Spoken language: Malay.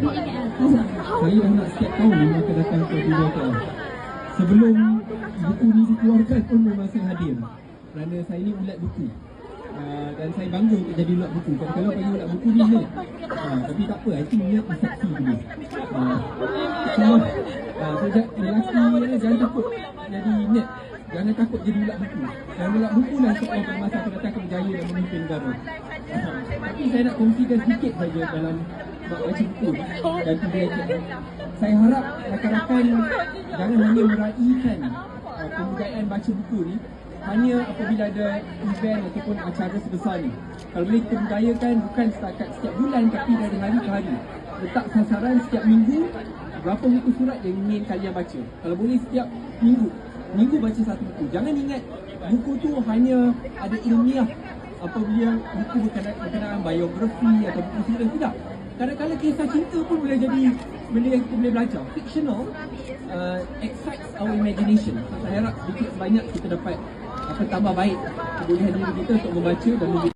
saya nak setiap tahun memang akan datang ke KL. Sebelum buku ni dikeluarkan pun memang saya hadir. Kerana saya ni ulat buku. Uh, dan saya bangga untuk jadi ulat buku. Kalau bagi ulat buku ni. Uh, tapi tak apa, I think niat persepsi dulu. Uh, so, uh, so ja- lelaki ni jangan takut jadi niat. Jangan takut jadi ulat buku. Dan ulat buku lah pada masa akan datang akan berjaya dan memimpin negara. Uh, tapi saya nak kongsikan sedikit saja dalam buku ni dan pembelajaran. Saya harap rakan-rakan jangan hanya meraihkan uh, kebudayaan baca buku ni hanya apabila ada event ataupun acara sebesar ni. Kalau boleh kita budayakan bukan setakat setiap bulan tapi dari hari ke hari. Letak sasaran setiap minggu berapa buku surat yang ingin kalian baca. Kalau boleh setiap minggu. Minggu baca satu buku. Jangan ingat buku tu hanya ada ilmiah apabila buku berkenaan, berkenaan biografi atau buku cerita tidak. Kadang-kadang kisah cinta pun boleh jadi benda yang kita boleh belajar. Fictional uh, excites our imagination. Saya harap sedikit sebanyak kita dapat apa tambah baik kebolehan diri kita untuk membaca dan membaca.